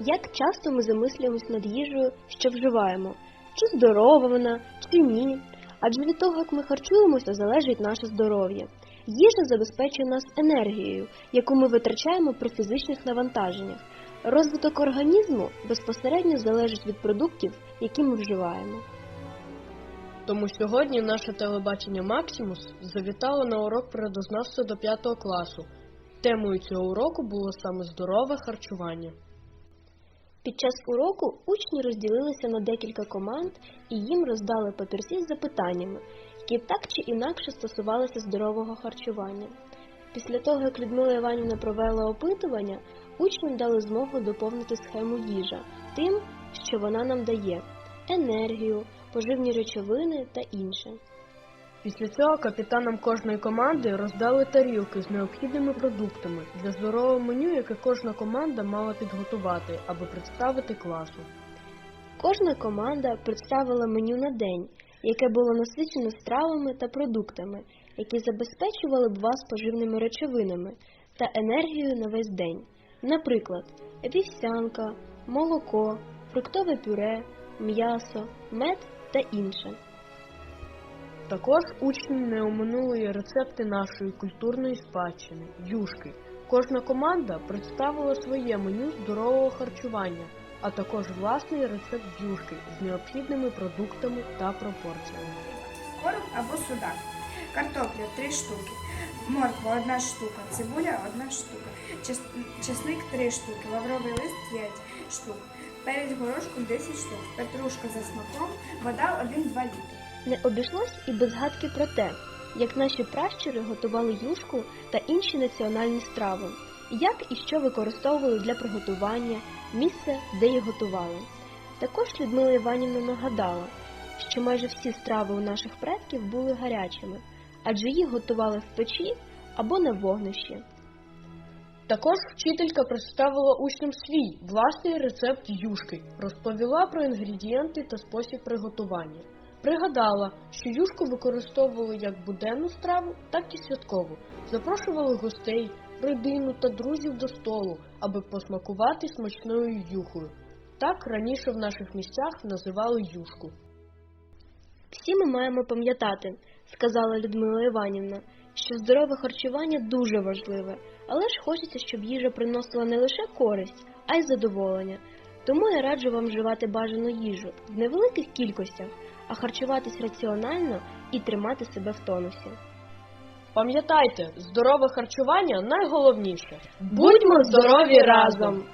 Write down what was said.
Як часто ми замислюємось над їжею, що вживаємо, чи здорова вона, чи ні. Адже від того, як ми харчуємося, залежить наше здоров'я. Їжа забезпечує нас енергією, яку ми витрачаємо при фізичних навантаженнях. Розвиток організму безпосередньо залежить від продуктів, які ми вживаємо. Тому сьогодні наше телебачення Максимус завітало на урок природознавства до 5 класу. Темою цього уроку було саме здорове харчування. Під час уроку учні розділилися на декілька команд і їм роздали папірці з запитаннями, які так чи інакше стосувалися здорового харчування. Після того, як Людмила Іванівна провела опитування, учням дали змогу доповнити схему їжа тим, що вона нам дає енергію, поживні речовини та інше. Після цього капітанам кожної команди роздали тарілки з необхідними продуктами для здорового меню, яке кожна команда мала підготувати, аби представити класу. Кожна команда представила меню на день, яке було насичено стравами та продуктами, які забезпечували б вас поживними речовинами та енергією на весь день. Наприклад, вівсянка, молоко, фруктове пюре, м'ясо, мед та інше. Також учні не оминули рецепти нашої культурної спадщини юшки. Кожна команда представила своє меню здорового харчування, а також власний рецепт юшки з необхідними продуктами та пропорціями. короб або судак, картопля 3 штуки, морква 1 штука, цибуля 1 штука, чесник 3 штуки, лавровий лист 5 штук, перець горошком 10 штук, петрушка за смаком, вода 1-2 літри. Не обійшлось і без згадки про те, як наші пращури готували юшку та інші національні страви, як і що використовували для приготування, місце, де їх готували. Також Людмила Іванівна нагадала, що майже всі страви у наших предків були гарячими, адже їх готували в печі або на вогнищі. Також вчителька представила учням свій власний рецепт юшки, розповіла про інгредієнти та спосіб приготування. Пригадала, що юшку використовували як буденну страву, так і святкову. Запрошували гостей, родину та друзів до столу, аби посмакувати смачною юхою. Так раніше в наших місцях називали юшку. Всі ми маємо пам'ятати, сказала Людмила Іванівна, що здорове харчування дуже важливе, але ж хочеться, щоб їжа приносила не лише користь, а й задоволення. Тому я раджу вам вживати бажану їжу в невеликих кількостях, а харчуватись раціонально і тримати себе в тонусі. Пам'ятайте, здорове харчування найголовніше. Будьмо здорові разом!